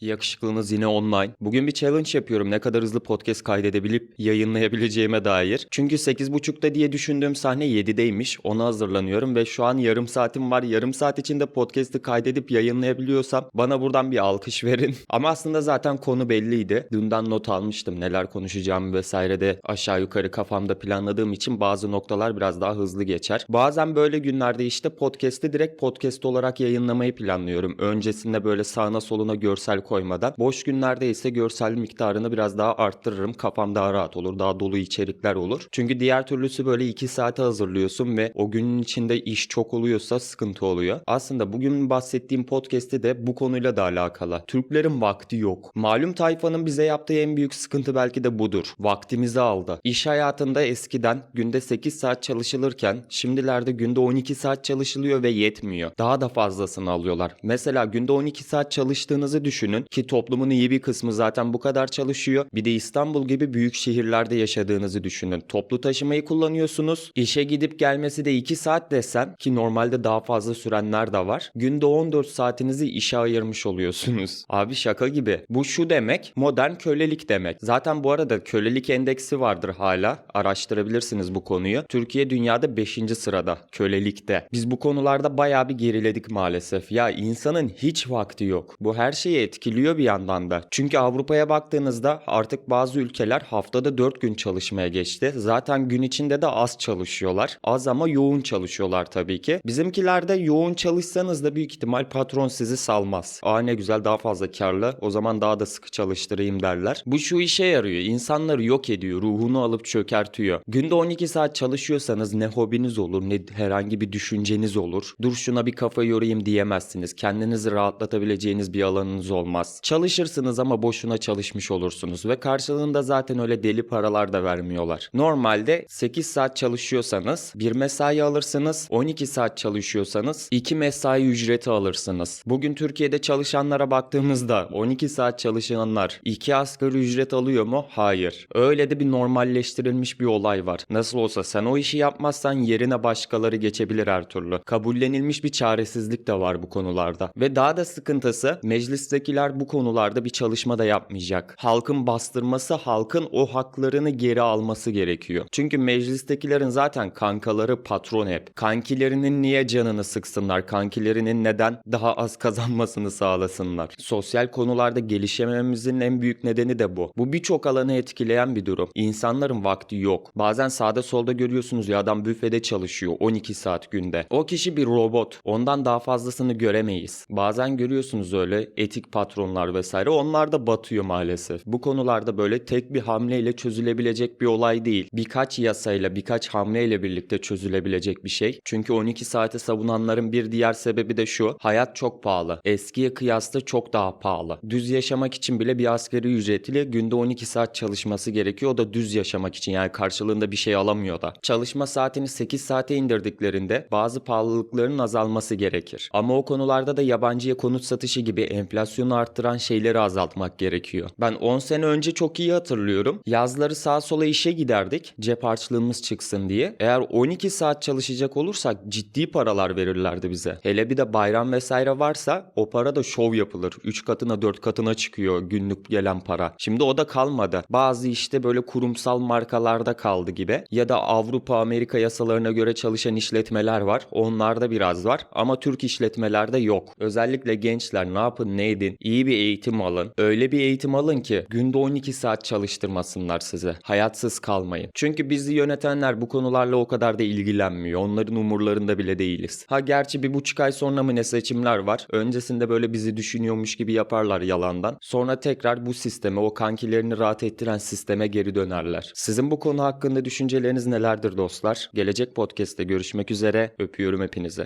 Yakışıklınız yine online. Bugün bir challenge yapıyorum ne kadar hızlı podcast kaydedebilip yayınlayabileceğime dair. Çünkü 8.30'da diye düşündüğüm sahne 7'deymiş. Ona hazırlanıyorum ve şu an yarım saatim var. Yarım saat içinde podcast'ı kaydedip yayınlayabiliyorsam bana buradan bir alkış verin. Ama aslında zaten konu belliydi. Dünden not almıştım neler konuşacağımı vesaire de aşağı yukarı kafamda planladığım için bazı noktalar biraz daha hızlı geçer. Bazen böyle günlerde işte podcast'i direkt podcast olarak yayınlamayı planlıyorum. Öncesinde böyle sağına soluna görsel koymadan. Boş günlerde ise görsel miktarını biraz daha arttırırım. Kafam daha rahat olur. Daha dolu içerikler olur. Çünkü diğer türlüsü böyle 2 saate hazırlıyorsun ve o günün içinde iş çok oluyorsa sıkıntı oluyor. Aslında bugün bahsettiğim podcast'i de bu konuyla da alakalı. Türklerin vakti yok. Malum tayfanın bize yaptığı en büyük sıkıntı belki de budur. Vaktimizi aldı. İş hayatında eskiden günde 8 saat çalışılırken şimdilerde günde 12 saat çalışılıyor ve yetmiyor. Daha da fazlasını alıyorlar. Mesela günde 12 saat çalıştığınızı düşünün ki toplumun iyi bir kısmı zaten bu kadar çalışıyor. Bir de İstanbul gibi büyük şehirlerde yaşadığınızı düşünün. Toplu taşımayı kullanıyorsunuz. İşe gidip gelmesi de 2 saat desen ki normalde daha fazla sürenler de var. Günde 14 saatinizi işe ayırmış oluyorsunuz. Abi şaka gibi. Bu şu demek modern kölelik demek. Zaten bu arada kölelik endeksi vardır hala. Araştırabilirsiniz bu konuyu. Türkiye dünyada 5. sırada kölelikte. Biz bu konularda bayağı bir geriledik maalesef. Ya insanın hiç vakti yok. Bu her şeyi etkiliyor bir yandan da. Çünkü Avrupa'ya baktığınızda artık bazı ülkeler haftada 4 gün çalışmaya geçti. Zaten gün içinde de az çalışıyorlar. Az ama yoğun çalışıyorlar tabii ki. Bizimkilerde yoğun çalışsanız da büyük ihtimal patron sizi salmaz. Aa ne güzel daha fazla karlı. O zaman daha da sıkı çalıştırayım derler. Bu şu işe yarıyor. İnsanları yok ediyor. Ruhunu alıp çökertiyor. Günde 12 saat çalışıyorsanız ne hobiniz olur ne herhangi bir düşünceniz olur. Dur şuna bir kafa yorayım diyemezsiniz. Kendinizi rahatlatabileceğiniz bir alanınız olmaz. Çalışırsınız ama boşuna çalışmış olursunuz ve karşılığında zaten öyle deli paralar da vermiyorlar. Normalde 8 saat çalışıyorsanız bir mesai alırsınız. 12 saat çalışıyorsanız 2 mesai ücreti alırsınız. Bugün Türkiye'de çalışanlara baktığımızda 12 saat çalışanlar 2 asgari ücret alıyor mu? Hayır. Öyle de bir normalleştirilmiş bir olay var. Nasıl olsa sen o işi yapmazsan yerine başkaları geçebilir her türlü. Kabullenilmiş bir çaresizlik de var bu konularda. Ve daha da sıkıntısı meclistekiler bu konularda bir çalışma da yapmayacak. Halkın bastırması, halkın o haklarını geri alması gerekiyor. Çünkü meclistekilerin zaten kankaları patron hep. Kankilerinin niye canını sıksınlar? Kankilerinin neden daha az kazanmasını sağlasınlar? Sosyal konularda gelişemememizin en büyük nedeni de bu. Bu birçok alanı etkileyen bir durum. İnsanların vakti yok. Bazen sağda solda görüyorsunuz ya adam büfede çalışıyor 12 saat günde. O kişi bir robot. Ondan daha fazlasını göremeyiz. Bazen görüyorsunuz öyle etik patronlar vesaire. Onlar da batıyor maalesef. Bu konularda böyle tek bir hamleyle çözülebilecek bir olay değil. Birkaç yasayla, birkaç hamleyle birlikte çözülebilecek bir şey. Çünkü 12 saate savunanların bir diğer sebebi de şu. Hayat çok pahalı. Eskiye kıyasla çok daha pahalı. Düz yaşamak için bile bir asgari ücretli günde 12 saat çalışması gerekiyor. O da düz yaşamak için yani karşılığında bir şey alamıyor da. Çalışma saatini 8 saate indirdiklerinde bazı pahalılıkların azalması gerekir. Ama o konularda da yabancıya konut satışı gibi enflasyonu arttıran şeyleri azaltmak gerekiyor. Ben 10 sene önce çok iyi hatırlıyorum. Yazları sağa sola işe giderdik cep harçlığımız çıksın diye. Eğer 12 saat çalışacak olursak ciddi paralar verirlerdi bize. Hele bir de bayram vesaire varsa o para da şov yapılır. 3 katına 4 katına çıkıyor günlük gelen para. Şimdi o da kalmadı. Bazı işte böyle kurumsal markalarda kaldı gibi. Ya da Avrupa Amerika yasalarına göre çalışan işletmeler var. Onlarda biraz var ama Türk işletmelerde yok. Özellikle gençler ne yapın ne edin iyi bir eğitim alın. Öyle bir eğitim alın ki günde 12 saat çalıştırmasınlar size. Hayatsız kalmayın. Çünkü bizi yönetenler bu konularla o kadar da ilgilenmiyor. Onların umurlarında bile değiliz. Ha gerçi bir buçuk ay sonra mı ne seçimler var. Öncesinde böyle bizi düşünüyormuş gibi yaparlar yalandan. Sonra tekrar bu sisteme o kankilerini rahat ettiren sisteme geri dönerler. Sizin bu konu hakkında düşünceleriniz nelerdir dostlar? Gelecek podcast'te görüşmek üzere. Öpüyorum hepinizi.